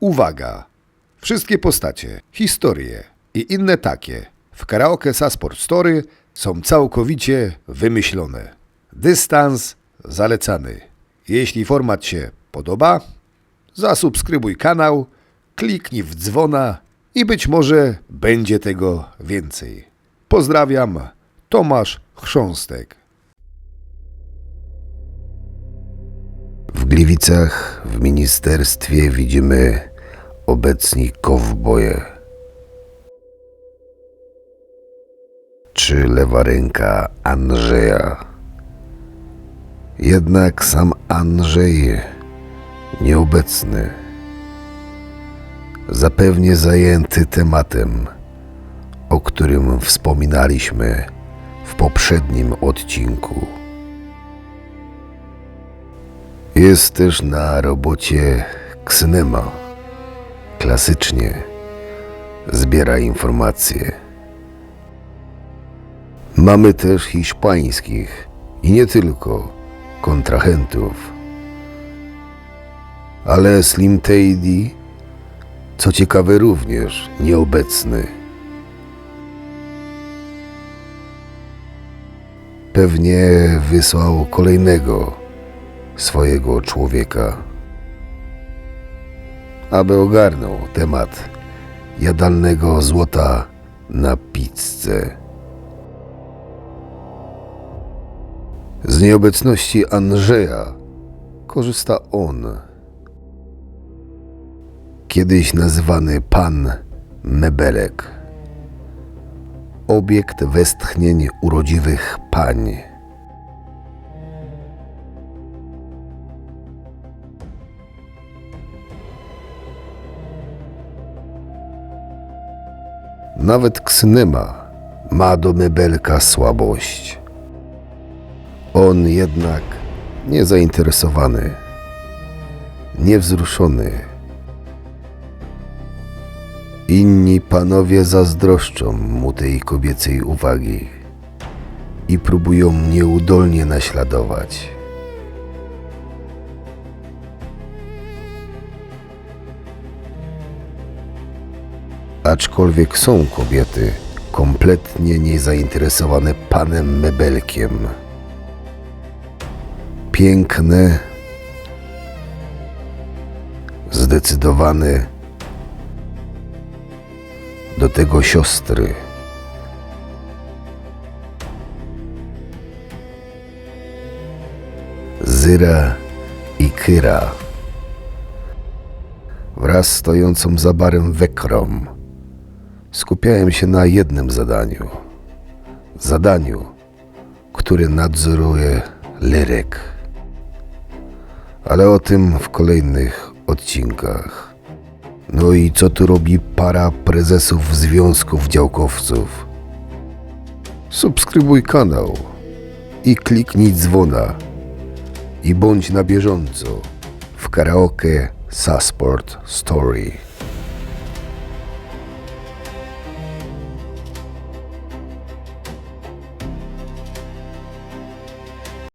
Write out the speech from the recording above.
Uwaga! Wszystkie postacie, historie i inne takie w karaoke Sasport Story są całkowicie wymyślone. Dystans zalecany. Jeśli format się podoba, zasubskrybuj kanał, kliknij w dzwona i być może będzie tego więcej. Pozdrawiam, Tomasz Chrząstek. W Gliwicach w ministerstwie widzimy obecni kowboje. Czy lewa ręka Andrzeja? Jednak sam Andrzej nieobecny. Zapewnie zajęty tematem, o którym wspominaliśmy w poprzednim odcinku. Jest też na robocie Ksynema. Klasycznie zbiera informacje. Mamy też hiszpańskich i nie tylko kontrahentów. Ale Slim Tady, co ciekawe, również nieobecny. Pewnie wysłał kolejnego swojego człowieka, aby ogarnął temat jadalnego złota na pizzę. Z nieobecności Andrzeja korzysta on. Kiedyś nazywany pan Mebelek. Obiekt westchnień urodziwych pań. Nawet Ksynema ma do Mebelka słabość. On jednak niezainteresowany, niewzruszony. Inni panowie zazdroszczą mu tej kobiecej uwagi i próbują nieudolnie naśladować. Aczkolwiek są kobiety kompletnie niezainteresowane panem Mebelkiem. Piękne, zdecydowane, do tego siostry. Zyra i Kyra wraz stojącą za barem Wekrom skupiałem się na jednym zadaniu. Zadaniu, które nadzoruje Lyrek. Ale o tym w kolejnych odcinkach. No i co tu robi para prezesów związków działkowców? Subskrybuj kanał i kliknij dzwona i bądź na bieżąco w karaoke Sasport Story.